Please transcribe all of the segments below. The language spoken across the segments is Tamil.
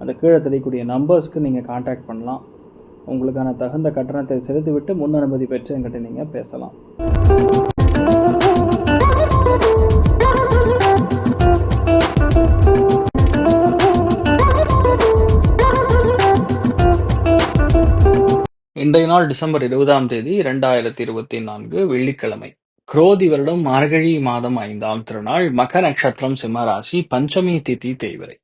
அந்த கீழே தெரியக்கூடிய நம்பர்ஸ்க்கு நீங்கள் காண்டாக்ட் பண்ணலாம். உங்களுக்கான தகுந்த கட்டணத்தை செலுத்திவிட்டு முன் அனுமதி பெற்று என்கிட்ட நீங்கள் பேசலாம். இன்றைய நாள் டிசம்பர் இருபதாம் தேதி இரண்டாயிரத்தி இருபத்தி நான்கு வெள்ளிக்கிழமை. குரோதி வருடம் மார்கழி மாதம் ஐந்தாம் திருநாள் மகர நட்சத்திரம் சிம்மராசி பஞ்சமி திதி தேய்வரை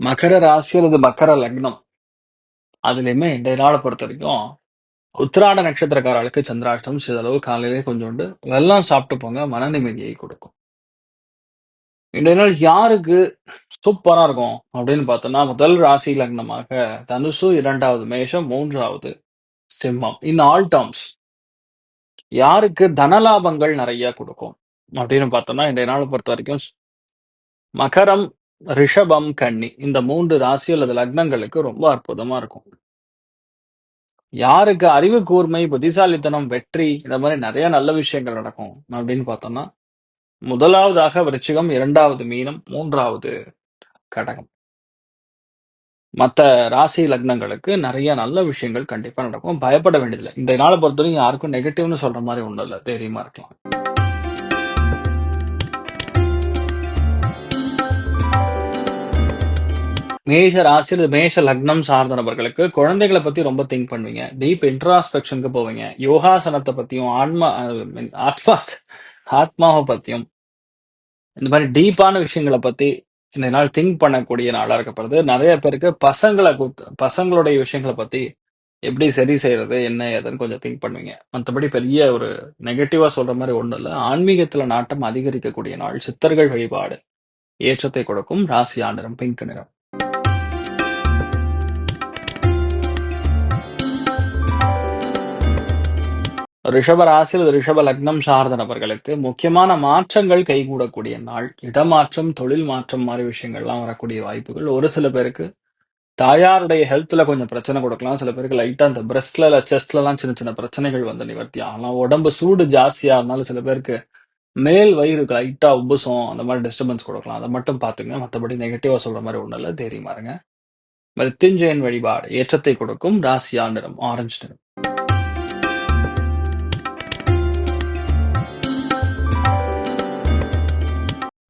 மகர ராசி அல்லது மகர லக்னம். அதுலயுமே இன்றைய நாளை பொறுத்த வரைக்கும் உத்திராட நட்சத்திரக்காரர்களுக்கு சந்திராஷ்டம் சிதளவு காலையிலே கொஞ்சோண்டு வெள்ளம் சாப்பிட்டு போங்க மன நிம்மதியை கொடுக்கும். இன்றைய நாள் யாருக்கு சூப்பரா இருக்கும் அப்படின்னு பார்த்தோம்னா முதல் ராசி லக்னமாக தனுசு இரண்டாவது மேஷம் மூன்றாவது சிம்மம். இன் ஆல் டேர்ம்ஸ் யாருக்கு தனலாபங்கள் நிறைய கொடுக்கும் அப்படின்னு பார்த்தோம்னா இன்றைய நாளை பொறுத்த வரைக்கும் மகரம் ரிஷபம் கன்னி இந்த மூன்று ராசி அல்லது லக்னங்களுக்கு ரொம்ப அற்புதமா இருக்கும். யாருக்கு அறிவு கூர்மை புத்திசாலித்தனம் வெற்றி இந்த மாதிரி நிறைய நல்ல விஷயங்கள் நடக்கும் அப்படின்னு பார்த்தோம்னா முதலாவதாக விருச்சிகம் இரண்டாவது மீனம் மூன்றாவது கடகம். மற்ற ராசி லக்னங்களுக்கு நிறைய நல்ல விஷயங்கள் கண்டிப்பா நடக்கும். பயப்பட வேண்டியதில்லை. இன்றைய நாளை பொறுத்தவரைக்கும் யாருக்கும் நெகட்டிவ்னு சொல்ற மாதிரி ஒன்றும் இல்லை. தைரியமா இருக்கலாம். மேஷ ராசி அல்லது மேஷ லக்னம் சார்ந்த நபர்களுக்கு குழந்தைகளை பத்தி ரொம்ப திங்க் பண்ணுவீங்க. டீப் இன்ட்ராஸ்பெக்ஷனுக்கு போவீங்க. யோகாசனத்தை பத்தியும் ஆன்மா ஆத்மா ஆத்மாவை பத்தியும் இந்த மாதிரி டீப்பான விஷயங்களை பத்தி இந்த நாள் திங்க் பண்ணக்கூடிய நாளா இருக்கப்படுது. நிறைய பேருக்கு பசங்களை பசங்களுடைய விஷயங்களை பத்தி எப்படி சரி செய்யறது என்ன ஏதுன்னு கொஞ்சம் திங்க் பண்ணுவீங்க. மற்றபடி பெரிய ஒரு நெகட்டிவா சொல்ற மாதிரி ஒன்றும் இல்லை. ஆன்மீகத்துல நாட்டம் அதிகரிக்கக்கூடிய நாள் சித்தர்கள் வழிபாடு. ஏற்றத்தை கொடுக்கும். ராசி ஆண்டரம் பிங்க் நிறம். ரிஷப ராசியில் ரிஷப லக்னம் சார்ந்த நபர்களுக்கு முக்கியமான மாற்றங்கள் கைகூடக்கூடிய நாள். இடமாற்றம் தொழில் மாற்றம் மாதிரி விஷயங்கள்லாம் வரக்கூடிய வாய்ப்புகள். ஒரு சில பேருக்கு தாயாருடைய ஹெல்த்தில் கொஞ்சம் பிரச்சனை கொடுக்கலாம். சில பேருக்கு லைட்டாக அந்த பிரஸ்ட்ல இல்லை செஸ்ட்லலாம் சின்ன சின்ன பிரச்சனைகள் வந்து நிவர்த்தி ஆகலாம். உடம்பு சூடு ஜாஸ்தியாக இருந்தாலும் சில பேருக்கு மேல் வயிறு லைட்டாக உபுசம் அந்த மாதிரி டிஸ்டர்பன்ஸ் கொடுக்கலாம். அதை மட்டும் பார்த்துங்க மற்றபடி நெகட்டிவாக சொல்கிற மாதிரி ஒன்றும் இல்லை. தைரியமா இருங்க. மிருத்யுஞ்சயன் வழிபாடு ஏற்றத்தை கொடுக்கும். ராசியா நிறம் ஆரஞ்சு நிறம்.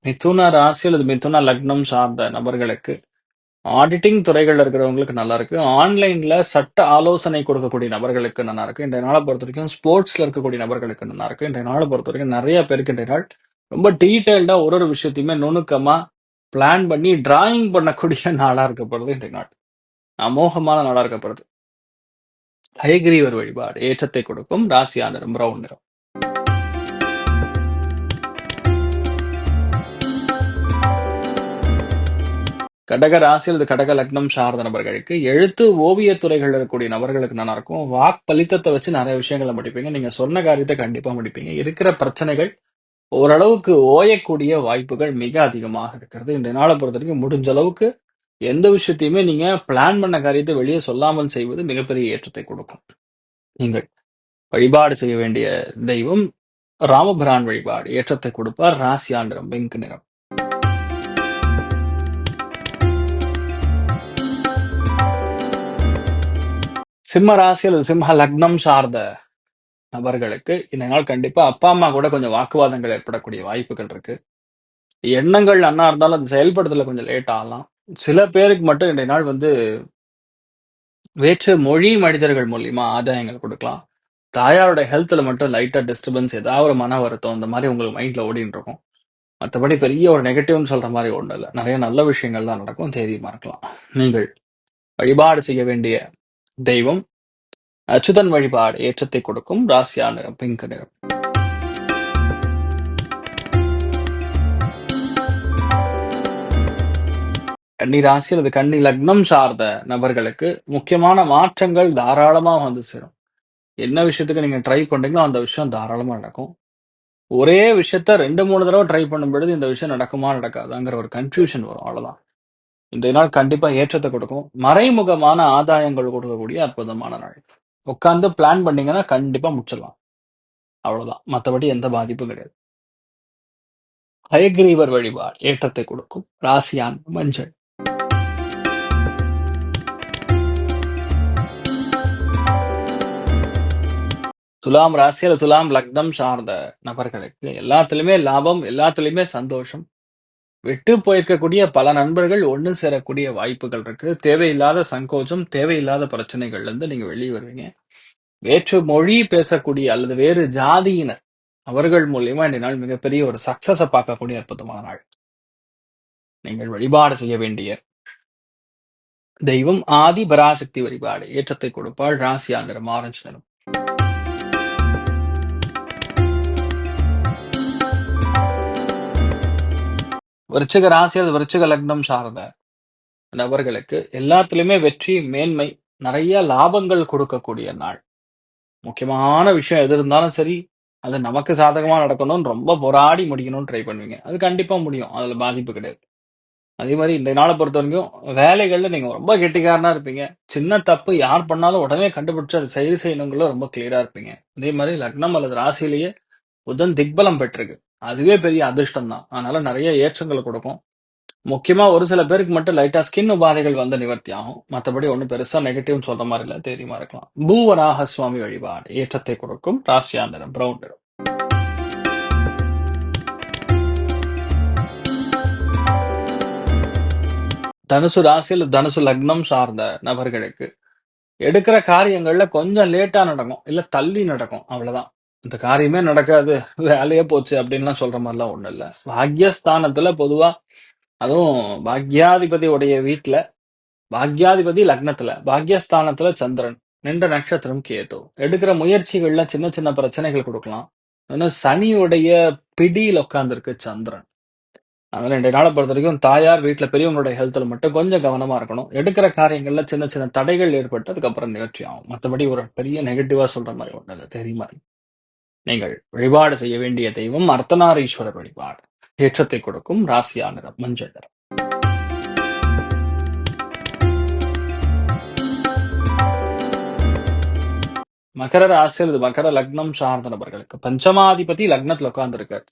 மிதுன ராசி அல்லது மிதுன லக்னம் சார்ந்த நபர்களுக்கு ஆடிட்டிங் துறைகளில் இருக்கிறவங்களுக்கு நல்லா இருக்கு. ஆன்லைன்ல சட்ட ஆலோசனை கொடுக்கக்கூடிய நபர்களுக்கு நல்லா இருக்கு. இன்றைய நாளை பொறுத்த வரைக்கும் ஸ்போர்ட்ஸ்ல இருக்கக்கூடிய நபர்களுக்கு நல்லா இருக்கு. இன்றைய நாளை பொறுத்த வரைக்கும் நிறைய பேருக்கு இன்றைய நாள் ரொம்ப டீட்டெயில்டா ஒரு ஒரு விஷயத்தையுமே நுணுக்கமா பிளான் பண்ணி டிராயிங் பண்ணக்கூடிய நாளா இருக்கப்படுது இன்றைய நாள். அமோகமான நாளா இருக்கப்படுது ஹயகிரீவர் வழிபாடு ஏற்றத்தை கொடுக்கும். ராசியா நிறம் பிரவுன் நிறம். கடக ராசி அல்லது கடக லக்னம் சார்ந்த நபர்களுக்கு எழுத்து ஓவிய துறைகள் இருக்கக்கூடிய நபர்களுக்கு நல்லா இருக்கும்? வாக் பலித்தத்தை வச்சு நிறைய விஷயங்களை முடிப்பீங்க. நீங்க சொன்ன காரியத்தை கண்டிப்பா முடிப்பீங்க. இருக்கிற பிரச்சனைகள் ஓரளவுக்கு ஓயக்கூடிய வாய்ப்புகள் மிக அதிகமாக இருக்கிறது. இந்த நாளை பொறுத்த வரைக்கும் முடிஞ்ச அளவுக்கு எந்த விஷயத்தையுமே நீங்க பிளான் பண்ண காரியத்தை வெளியே சொல்லாமல் செய்வது மிகப்பெரிய ஏற்றத்தை கொடுக்கும். நீங்கள் வழிபாடு செய்ய வேண்டிய தெய்வம் ராமபிரான் வழிபாடு ஏற்றத்தை கொடுப்பார். ராசியா நிறம் பிங்க் நிறம். சிம்ம ராசி அல்லது சிம்ம லக்னம் சார்ந்த நபர்களுக்கு இந்த நாள் கண்டிப்பா அப்பா அம்மா கூட கொஞ்சம் வாக்குவாதங்கள் ஏற்படக்கூடிய வாய்ப்புகள் இருக்கு. எண்ணங்கள் நன்னா இருந்தாலும் அது செயல்படுத்தல கொஞ்சம் லேட் ஆகலாம். சில பேருக்கு மட்டும் இன்றைய நாள் வந்து வேற்று மொழி மனிதர்கள் மூலியமா ஆதாயங்கள் கொடுக்கலாம். தாயாரோட ஹெல்த்ல மட்டும் லைட்டா டிஸ்டர்பன்ஸ் ஏதாவது ஒரு மன வருத்தம் இந்த மாதிரி உங்களுக்கு மைண்ட்ல ஓடிட்டு இருக்கும். மற்றபடி பெரிய ஒரு நெகட்டிவ்னு சொல்ற மாதிரி ஒன்றும் இல்லை. நிறைய நல்ல விஷயங்கள் தான் நடக்கும். தைரியமா இருக்கலாம். நீங்கள் வழிபாடு செய்ய வேண்டிய தெய்வம் அச்சுதன் வழிபாடு ஏற்றத்தை கொடுக்கும் ராசியா நிறம் பிங்க் நிறம் கன்னி ராசி அல்லது கன்னி லக்னம் சார்ந்த நபர்களுக்கு முக்கியமான மாற்றங்கள் தாராளமா வந்து சேரும். என்ன விஷயத்துக்கு நீங்க ட்ரை பண்றீங்களோ அந்த விஷயம் தாராளமா நடக்கும். ஒரே விஷயத்த ரெண்டு மூணு தடவை ட்ரை பண்ணும் பொழுது இந்த விஷயம் நடக்குமா நடக்காதாங்கிற ஒரு கன்ஃபியூஷன் வரும் அவ்வளவுதான். இன்றைய நாள் கண்டிப்பா ஏற்றத்தை கொடுக்கும். மறைமுகமான ஆதாயங்கள் கொடுக்கக்கூடிய அற்புதமான நாள். உட்காந்து பிளான் பண்ணீங்கன்னா கண்டிப்பா முடிச்சிடலாம். அவ்வளவுதான். மற்றபடி எந்த பாதிப்பும் கிடையாது. ஹயக்ரீவர் வழிபாடு ஏற்றத்தை கொடுக்கும். ராசியான் மஞ்சள். துலாம் ராசி அல்லது துலாம் லக்னம் சார்ந்த நபர்களுக்கு எல்லாத்துலயுமே லாபம் எல்லாத்துலயுமே சந்தோஷம். விட்டு போயிருக்கக்கூடிய பல நண்பர்கள் ஒன்று சேரக்கூடிய வாய்ப்புகள் இருக்கு. தேவையில்லாத சங்கோச்சம் தேவையில்லாத பிரச்சனைகள்ல இருந்து நீங்க வெளியே வருவீங்க. வேற்று மொழி பேசக்கூடிய அல்லது வேறு ஜாதியினர் அவர்கள் மூலியமா இந்த நாள் மிகப்பெரிய ஒரு சக்சஸ பார்க்கக்கூடிய அற்புதமான நாள். நீங்கள் வழிபாடு செய்ய வேண்டிய தெய்வம் ஆதி பராசக்தி வழிபாடு ஏற்றத்தை கொடுப்பாள். ராசி ஆந்திரம் ஆரஞ்சு நிறம். விருச்சிக ராசி அல்லது விருச்சிக லக்னம் சார்ந்த நபர்களுக்கு எல்லாத்துலேயுமே வெற்றி மேன்மை நிறைய லாபங்கள் கொடுக்கக்கூடிய நாள். முக்கியமான விஷயம் எது இருந்தாலும் சரி அது நமக்கு சாதகமாக நடக்கணும்னு ரொம்ப போராடி முடிக்கணும்னு ட்ரை பண்ணுவீங்க. அது கண்டிப்பாக முடியும். அதில் பாதிப்பு கிடையாது. அதே மாதிரி இந்த நாளை பொறுத்த வரைக்கும் வேலைகளில் நீங்கள் ரொம்ப கெட்டிக்காரனாக இருப்பீங்க. சின்ன தப்பு யார் பண்ணாலும் உடனே கண்டுபிடிச்சு அதை சரி செய்யணுங்களோ ரொம்ப கிளியராக இருப்பீங்க. அதே மாதிரி லக்னம் அல்லது ராசியிலேயே புதன் திக்பலம் பெற்றிருக்கு. அதுவே பெரிய அதிர்ஷ்டம் தான் அதனால நிறைய ஏற்றங்களை கொடுக்கும். முக்கியமா ஒரு சில பேருக்கு மட்டும் லைட்டா ஸ்கின் உபாதைகள் வந்து நிவர்த்தி ஆகும். மற்றபடி ஒன்றும் பெருசா நெகட்டிவ்னு சொல்ற மாதிரி இல்ல. தெரியுமா இருக்கலாம் பூவராக சுவாமி வழிபாடு ஏற்றத்தை கொடுக்கும். ராசியா நிறம் பிரவுன் நிறம். தனுசு ராசியில் தனுசு லக்னம் சார்ந்த நபர்களுக்கு எடுக்கிற காரியங்கள்ல கொஞ்சம் லேட்டா நடக்கும். இல்ல தள்ளி நடக்கும். அவ்வளவுதான். இந்த காரியமே நடக்காது வேலையே போச்சு அப்படின்லாம் சொல்ற மாதிரிலாம் ஒண்ணும் இல்ல. பாக்யஸ்தானத்துல பொதுவா அதுவும் பாக்யாதிபதி உடைய வீட்டுல பாக்யாதிபதி லக்னத்துல பாக்யஸ்தானத்துல சந்திரன் நின்ற நட்சத்திரம் கேது. எடுக்கிற முயற்சிகள்ல சின்ன சின்ன பிரச்சனைகள் கொடுக்கலாம். இன்னும் சனியுடைய பிடியில் உட்கார்ந்துருக்கு சந்திரன். அதனால ரெண்டு நாளை பொறுத்த வரைக்கும் தாயார் வீட்டுல பெரியவங்களுடைய ஹெல்த்ல மட்டும் கொஞ்சம் கவனமா இருக்கணும். எடுக்கிற காரியங்கள்ல சின்ன சின்ன தடைகள் ஏற்பட்டு அதுக்கப்புறம் நிகழ்ச்சி ஆகும். மற்றபடி ஒரு பெரிய நெகட்டிவா சொல்ற மாதிரி ஒண்ணு இல்லை. தெரியுமா? நீங்கள் வழிபாடு செய்ய வேண்டிய தெய்வம் அர்த்தநாரீஸ்வரர் வழிபாடு. ஏற்றத்தை கொடுக்கும் ராசியா நிறம் மஞ்சள். நிறம் மகர ராசி அல்லது மகர லக்னம் சார்ந்த நபர்களுக்கு பஞ்சமாதிபதி லக்னத்துல உட்கார்ந்துருக்காரு.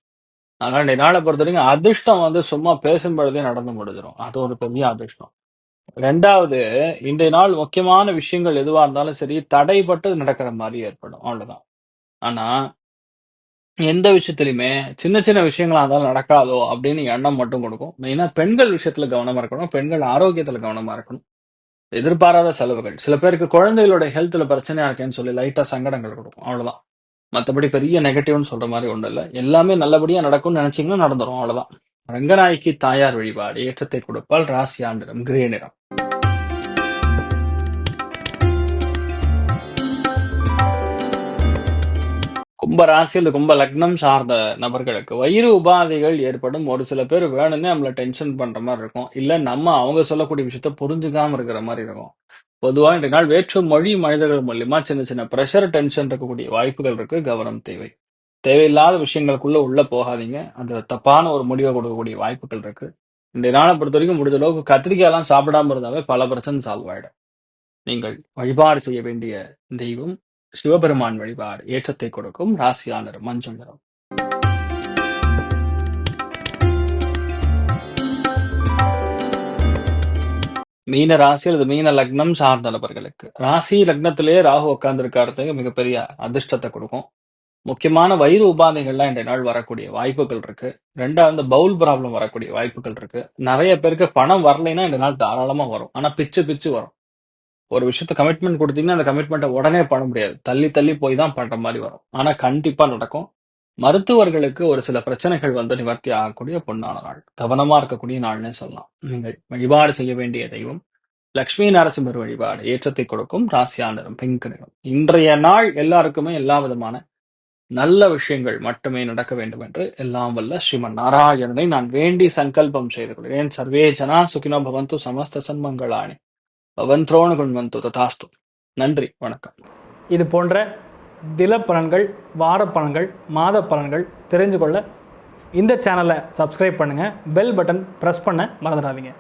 அதனால இந்த நாளை பொறுத்த வரைக்கும் அதிர்ஷ்டம் வந்து சும்மா பேசும் பொழுதே நடந்து முடிஞ்சிடும் அது ஒரு பெரிய அதிர்ஷ்டம். ரெண்டாவது இன்றைய நாள் முக்கியமான விஷயங்கள் எதுவா இருந்தாலும் சரி தடைப்பட்டு நடக்கிற மாதிரி ஏற்படும். அவ்வளவுதான். ஆனா எந்த விஷயத்துலையுமே சின்ன சின்ன விஷயங்களா இருந்தாலும் நடக்காதோ அப்படின்னு எண்ணம் மட்டும் கொடுக்கும். மெயினா பெண்கள் விஷயத்துல கவனமா இருக்கணும். பெண்கள் ஆரோக்கியத்துல கவனமா இருக்கணும். எதிர்பாராத செலவுகள். சில பேருக்கு குழந்தைகளோட ஹெல்த்ல பிரச்சனையா இருக்கேன்னு சொல்லி லைட்டா சங்கடங்கள் கொடுக்கும். அவ்வளவுதான். மற்றபடி பெரிய நெகட்டிவ்னு சொல்ற மாதிரி ஒன்றும் இல்லை. எல்லாமே நல்லபடியா நடக்கும்னு நினைச்சீங்கன்னா நடந்துரும். அவ்வளவுதான். ரங்கநாயகி தாயார் வழிபாடு ஏற்றத்தை கொடுப்பால் ராசி ஆண்டிடம் கிரே நிறம். கும்ப ராசி அல்லது கும்ப லக்னம் சார்ந்த நபர்களுக்கு. வயிறு உபாதைகள் ஏற்படும். ஒரு சில பேர் வேணும்னே நம்மளை டென்ஷன் பண்ற மாதிரி இருக்கும். இல்ல நம்ம அவங்க சொல்லக்கூடிய விஷயத்த புரிஞ்சுக்காம இருக்கிற மாதிரி இருக்கும். பொதுவாக இன்றைய நாள் வேற்று மொழி மனிதர்கள் மூலியமா சின்ன சின்ன ப்ரெஷர் டென்ஷன் இருக்கக்கூடிய வாய்ப்புகள் இருக்கு. கவனம் தேவை. தேவையில்லாத விஷயங்களுக்குள்ள உள்ள போகாதீங்க. அந்த தப்பான ஒரு முடிவை கொடுக்கக்கூடிய வாய்ப்புகள் இருக்கு. இன்றைய நாளை பொறுத்த வரைக்கும் முடிஞ்ச அளவுக்கு கத்திரிக்காயெல்லாம் சாப்பிடாம இருந்தாவே பல பிரச்சனை சால்வ் ஆயிடும். நீங்கள் வழிபாடு செய்ய வேண்டிய தெய்வம் சிவபெருமான் வழிபாடு ஏற்றத்தை கொடுக்கும் ராசியானர் மஞ்சள் நிறம் மீன ராசி அல்லது மீன லக்னம் சார்ந்த நபர்களுக்கு. ராசி லக்னத்திலேயே ராகு உட்கார்ந்துருக்காரதுக்கு மிகப்பெரிய அதிர்ஷ்டத்தை கொடுக்கும். முக்கியமான வயிறு உபாதைகள்லாம் இன்றைய நாள் வரக்கூடிய வாய்ப்புகள் இருக்கு. ரெண்டாவது பவுல் ப்ராப்ளம் வரக்கூடிய வாய்ப்புகள் இருக்கு. நிறைய பேருக்கு பணம் வரலைன்னா இந்த நாள் தாராளமா வரும். ஆனா பிச்சு பிச்சு வரும். ஒரு விஷயத்த கமிட்மெண்ட் கொடுத்தீங்கன்னா அந்த கமிட்மெண்ட்டை உடனே பண்ண முடியாது. தள்ளி தள்ளி போய் தான் பண்ற மாதிரி வரும். ஆனா கண்டிப்பா நடக்கும். மருத்துவர்களுக்கு ஒரு சில பிரச்சனைகள் வந்து நிவர்த்தி ஆகக்கூடிய பொன்னான நாள். கவனமா இருக்கக்கூடிய நாள்னே சொல்லலாம். நீங்கள் வழிபாடு செய்ய வேண்டிய தெய்வம் லக்ஷ்மி நரசிம்மர் வழிபாடு ஏற்றத்தை கொடுக்கும் ராசியா நிறம் பிங்க் நிறம். இன்றைய நாள் எல்லாருக்குமே எல்லா விதமான நல்ல விஷயங்கள் மட்டுமே நடக்க வேண்டும் என்று எல்லாம் வல்ல ஸ்ரீமன் நாராயணனை நான் வேண்டி சங்கல்பம் செய்து கொள்கிறேன். சர்வே ஜனா சுகினோ பவந்து சமஸ்த சன்மங்களாணி. பவந்த்ரோண வந்தோ ததாஸ்து. நன்றி. வணக்கம். இது போன்ற தில பலன்கள் வார பலன்கள் மாத பலன்கள் தெரிஞ்சு கொள்ள இந்த சேனலை சப்ஸ்கிரைப் பண்ணுங்கள் பெல் பட்டன் ப்ரெஸ் பண்ண மறந்துடாதீங்க.